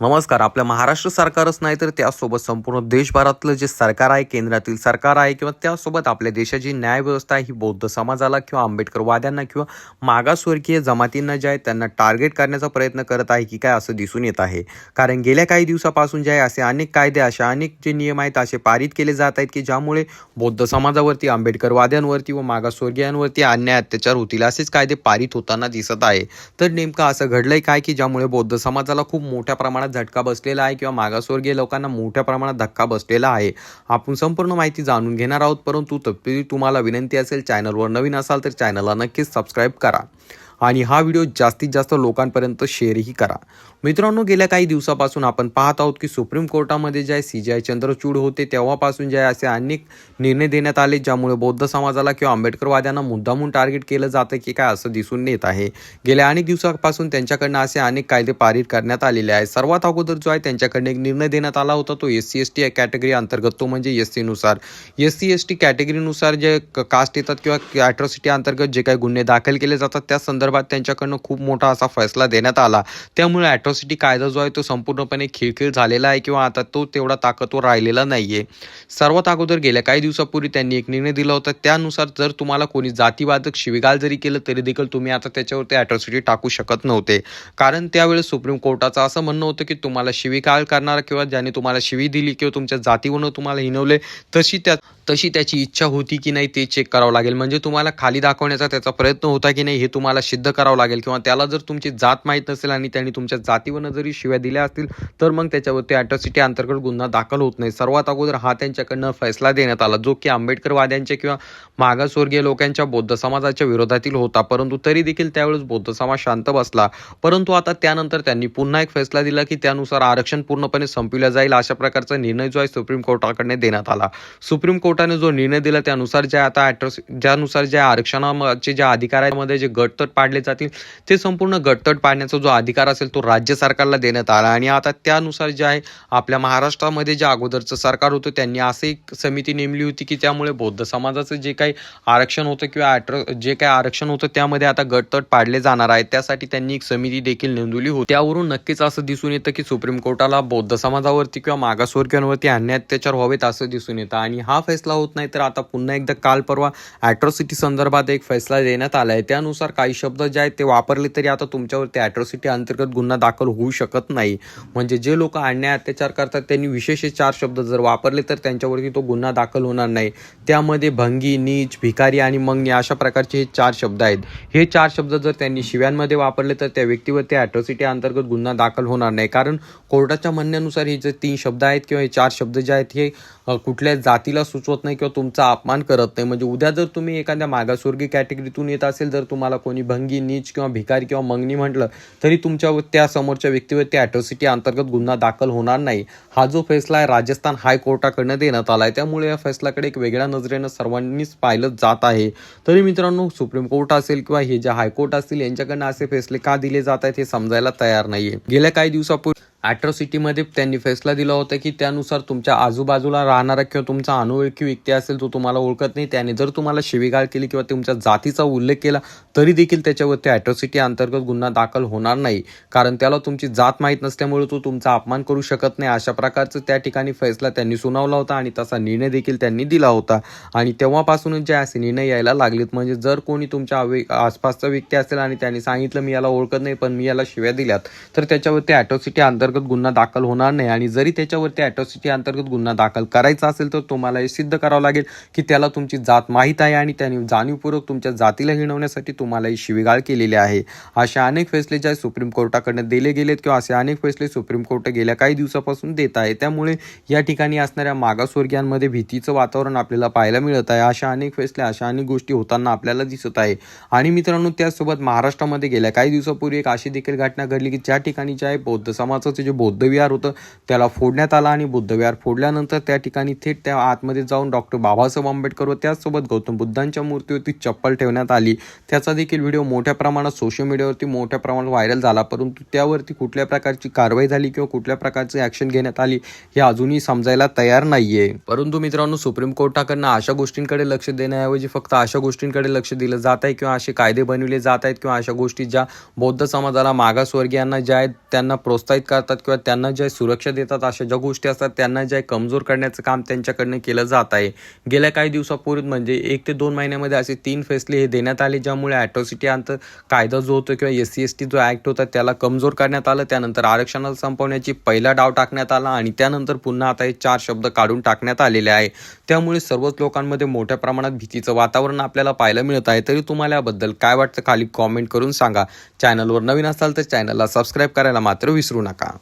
नमस्कार आपल्या महाराष्ट्र सरकारच नाही तर त्यासोबत संपूर्ण देशभरातलं जे सरकार आहे केंद्रातील सरकार आहे किंवा त्यासोबत आपल्या देशाची न्याय व्यवस्था आहे ही बौद्ध समाजाला किंवा आंबेडकरवाद्यांना किंवा मागासवर्गीय जमातींना जे आहे त्यांना टार्गेट करण्याचा प्रयत्न करत आहे की काय असं दिसून येत आहे. कारण गेल्या काही दिवसापासून जे आहे असे अनेक कायदे असे अनेक जे नियम आहेत असे पारित केले जात आहेत की ज्यामुळे बौद्ध समाजावरती आंबेडकरवाद्यांवरती व मागासवर्गीयांवरती अन्याय अत्याचार होतील असेच कायदे पारित होताना दिसत आहे. तर नेमकं असं घडलंय काय की ज्यामुळे बौद्ध समाजाला खूप मोठ्या प्रमाणात झटका बसलेला आहे किंवा मागासवर्गीय लोकांना मोठ्या प्रमाणात धक्का बसलेला आहे. आपण संपूर्ण माहिती जाणून घेणार आहोत परंतु तत्पूर्वी तुम्हाला विनंती असेल चॅनलवर नवीन असाल तर चॅनलला नक्कीच सबस्क्राईब करा. आणि हा व्हिडिओ जास्तीत जास्त लोकांपर्यंत शेअरही करा. मित्रांनो गेल्या काही दिवसापासून आपण पाहत आहोत की सुप्रीम कोर्टामध्ये जे आहे सी जी आय चंद्रचूड होते तेव्हापासून जे असे अनेक निर्णय देण्यात आले ज्यामुळे बौद्ध समाजाला किंवा आंबेडकरवाद्यांना मुद्दामून टार्गेट केलं जातं की काय असं दिसून येत आहे. गेल्या अनेक दिवसापासून त्यांच्याकडनं असे अनेक कायदे पारित करण्यात आलेले आहे सर्वात अगोदर जो आहे त्यांच्याकडनं एक निर्णय देण्यात आला होता तो S C S T category अंतर्गत तो म्हणजे एस सीनुसार एस सी एस टी कॅटेगरीनुसार जे कास्ट येतात किंवा ॲट्रॉसिटी अंतर्गत जे काही गुन्हे दाखल केले जातात त्या संदर्भात संदर्भात त्यांच्याकडनं खूप मोठा असा फैसला देण्यात आला. त्यामुळे ॲट्रॉसिटी कायदा जो आहे तो संपूर्णपणे खिळखिळ झालेला आहे किंवा आता तो तेवढा ताकदवर राहिलेला नाही आहे सर्वात अगोदर गेल्या काही दिवसापूर्वी त्यांनी एक निर्णय दिला होता. त्यानुसार जर तुम्हाला कोणी जातीवादक शिवीगाळ जरी केलं तरी देखील तुम्ही आता त्याच्यावरती ॲट्रॉसिटी टाकू शकत नव्हते. कारण त्यावेळेस सुप्रीम कोर्टाचं असं म्हणणं होतं की तुम्हाला शिवीगाळ करणारा किंवा ज्याने तुम्हाला शिवी दिली किंवा तुमच्या जातीवरून तुम्हाला हिनवले तशी त्या तशी त्याची इच्छा होती की नाही ते चेक करावं लागेल. म्हणजे तुम्हाला खाली दाखवण्याचा त्याचा प्रयत्न होता की नाही हे तुम्हाला सिद्ध करावं लागेल किंवा त्याला जर तुमची जात माहीत नसेल आणि त्यांनी तुमच्या जातीवरनं जरी शिव्या दिल्या असतील तर मग त्याच्यावरती अॅट्रॉसिटी अंतर्गत गुन्हा दाखल होत नाही. सर्वात अगोदर हा त्यांच्याकडनं फैसला देण्यात आला जो की आंबेडकरवाद्यांच्या किंवा मागासवर्गीय लोकांच्या बौद्ध समाजाच्या विरोधातील होता. परंतु तरी देखील त्यावेळेस बौद्ध समाज शांत बसला. परंतु आता त्यानंतर त्यांनी पुन्हा एक फैसला दिला की त्यानुसार आरक्षण पूर्णपणे संपविलं जाईल अशा प्रकारचा निर्णय जो आहे सुप्रीम कोर्टाकडे देण्यात आला. सुप्रीम कोर्ट कोर्टाने जो निर्णय दिला त्यानुसार जे आता ॲट्रॉस ज्यानुसार ज्या आरक्षणाचे ज्या अधिकारामध्ये जे गटतट पाडले जातील ते संपूर्ण गटतट पाडण्याचा जो अधिकार असेल तो राज्य सरकारला देण्यात आला. आणि आता त्यानुसार जे आहे आपल्या महाराष्ट्रामध्ये जे अगोदरचं सरकार होतं त्यांनी असं एक समिती नेमली होती की त्यामुळे बौद्ध समाजाचं जे काही आरक्षण होतं किंवा ॲट्र जे काही आरक्षण होतं त्यामध्ये आता गटतट पाडले जाणार आहे. त्यासाठी त्यांनी एक समिती देखील नोंदवली होती. त्यावरून नक्कीच असं दिसून येतं की सुप्रीम कोर्टाला बौद्ध समाजावरती किंवा मागासवर्गीयांवरती अन्याय अत्याचार व्हावेत असं दिसून येतं. आणि हा फैसला होत नाही तर आता पुन्हा एकदा काल परवा ॲट्रॉसिटी संदर्भात एक फैसला देण्यात आला आहे त्यानुसार काही शब्द जे आहेत ते वापरले तरी आता तुमच्यावरती ॲट्रॉसिटी अंतर्गत गुन्हा दाखल होऊ शकत नाही. म्हणजे जे लोक अन्याय अत्याचार करतात त्यांनी विशेष चार शब्द जर वापरले तर त्यांच्यावरती तो गुन्हा दाखल होणार नाही. त्यामध्ये भंगी नीच भिकारी आणि मंगनी अशा प्रकारचे हे चार शब्द आहेत. हे चार शब्द जर त्यांनी शिव्यांमध्ये वापरले तर त्या व्यक्तीवरती ॲट्रॉसिटी अंतर्गत गुन्हा दाखल होणार नाही. कारण कोर्टाच्या म्हणण्यानुसार हे जे तीन शब्द आहेत किंवा हे चार शब्द जे आहेत हे कुठल्या जातीला सुचवत होत नाही किंवा तुमचा अपमान करत नाही. म्हणजे उद्या जर तुम्ही एखाद्या मागासवर्गीय कॅटेगरीतून येत असेल जर तुम्हाला कोणी भंगी नीच किंवा भिकारी किंवा मंगनी म्हटलं तरी तुमच्या त्या समोरच्या व्यक्तीवरती ॲट्रॉसिटी अंतर्गत गुन्हा दाखल होणार नाही. हा जो फैसला आहे राजस्थान हायकोर्टाकडनं देण्यात आला आहे त्यामुळे या फैसलाकडे एक वेगळ्या नजरेनं सर्वांनीच पाहिलं जात आहे. तरी मित्रांनो सुप्रीम कोर्ट असेल किंवा हे जे हायकोर्ट असतील यांच्याकडनं असे फैसले का दिले जात आहेत हे समजायला तयार नाहीये. गेल्या काही दिवसापूर्वी ॲट्रॉसिटीमध्ये त्यांनी फैसला दिला होता की त्यानुसार तुमच्या आजूबाजूला राहणारा किंवा तुमचा अनोळखी व्यक्ती असेल जो तुम्हाला ओळखत नाही त्याने जर तुम्हाला शिवीगाळ केली किंवा तुमच्या जातीचा उल्लेख केला तरी देखील त्याच्यावरती ॲट्रॉसिटी अंतर्गत गुन्हा दाखल होणार नाही. कारण त्याला तुमची जात माहीत नसल्यामुळे तो तुमचा अपमान करू शकत नाही. अशा प्रकारचं त्या ठिकाणी फैसला त्यांनी सुनावला होता आणि तसा निर्णय देखील त्यांनी दिला होता. आणि तेव्हापासूनच जे असे निर्णय यायला लागलेत म्हणजे जर कोणी तुमच्या आवे आसपासचा व्यक्ती असेल आणि त्यांनी सांगितलं मी याला ओळखत नाही पण मी याला शिव्या दिल्यात तर त्याच्यावरती ॲट्रॉसिटी अंतर्गत गुन्हा दाखल होणार नाही आणि जरी त्याच्यावरती ॲटॉसिटी अंतर्गत गुन्हा दाखल करायचा असेल तर तुम्हाला हे सिद्ध करावं लागेल की त्याला तुमची जात माहीत आहे आणि त्याने जाणीवपूर्वक तुमच्या जातीला हिणवण्यासाठी तुम्हाला ही शिवीगाळ केलेली आहे. असे अनेक फैसले जे सुप्रीम कोर्टाकडनं दिले गेलेत किंवा असे अनेक फैसले सुप्रीम कोर्ट गेल्या काही दिवसापासून देत आहे. त्यामुळे या ठिकाणी असणाऱ्या मागासवर्गीयांमध्ये भीतीचं वातावरण आपल्याला पाहायला मिळत आहे. अशा अनेक फैसले अशा अनेक गोष्टी होताना आपल्याला दिसत आहे. आणि मित्रांनो त्यासोबत महाराष्ट्रामध्ये गेल्या काही दिवसापूर्वी एक अशी देखील घटना घडली की ज्या ठिकाणी जे आहे बौद्ध समाजाचे जे बौद्धविहार होतं त्याला फोडण्यात आला आणि बुद्ध विहार फोडल्यानंतर त्या ठिकाणी थेट त्या आतमध्ये जाऊन डॉक्टर बाबासाहेब आंबेडकर व त्याचसोबत गौतम बुद्धांच्या मूर्तीवरती चप्पल ठेवण्यात आली. त्याचा देखील व्हिडिओ मोठ्या प्रमाणात सोशल मीडियावरती मोठ्या प्रमाणात व्हायरल झाला परंतु त्यावरती कुठल्या प्रकारची कारवाई झाली किंवा कुठल्या प्रकारची ॲक्शन घेण्यात आली हे अजूनही समजायला तयार नाही आहे परंतु मित्रांनो सुप्रीम कोर्टाकडनं अशा गोष्टींकडे लक्ष देण्याऐवजी फक्त अशा गोष्टींकडे लक्ष दिलं जात आहे किंवा असे कायदे बनवले जात आहेत किंवा अशा गोष्टी ज्या बौद्ध समाजाला मागासवर्गीयांना ज्या आहेत त्यांना प्रोत्साहित करतात करतात किंवा त्यांना ज्या सुरक्षा देतात अशा ज्या गोष्टी असतात त्यांना ज्या कमजोर करण्याचं काम त्यांच्याकडनं केलं जात आहे. गेल्या काही दिवसापूर्वी म्हणजे एक ते दोन महिन्यामध्ये असे तीन फैसले हे देण्यात आले ज्यामुळे ॲट्रॉसिटी अंत कायदा जो होतो किंवा एस सी एस टी जो ॲक्ट होता त्याला कमजोर करण्यात आलं. त्यानंतर आरक्षणाला संपवण्याची पहिला डाव टाकण्यात आला आणि त्यानंतर पुन्हा आता हे चार शब्द काढून टाकण्यात आलेले आहे. त्यामुळे सर्वच लोकांमध्ये मोठ्या प्रमाणात भीतीचं वातावरण आपल्याला पाहायला मिळत आहे. तरी तुम्हाला याबद्दल काय वाटतं खाली कॉमेंट करून सांगा. चॅनलवर नवीन असाल तर चॅनलला सबस्क्राईब करायला मात्र विसरू नका.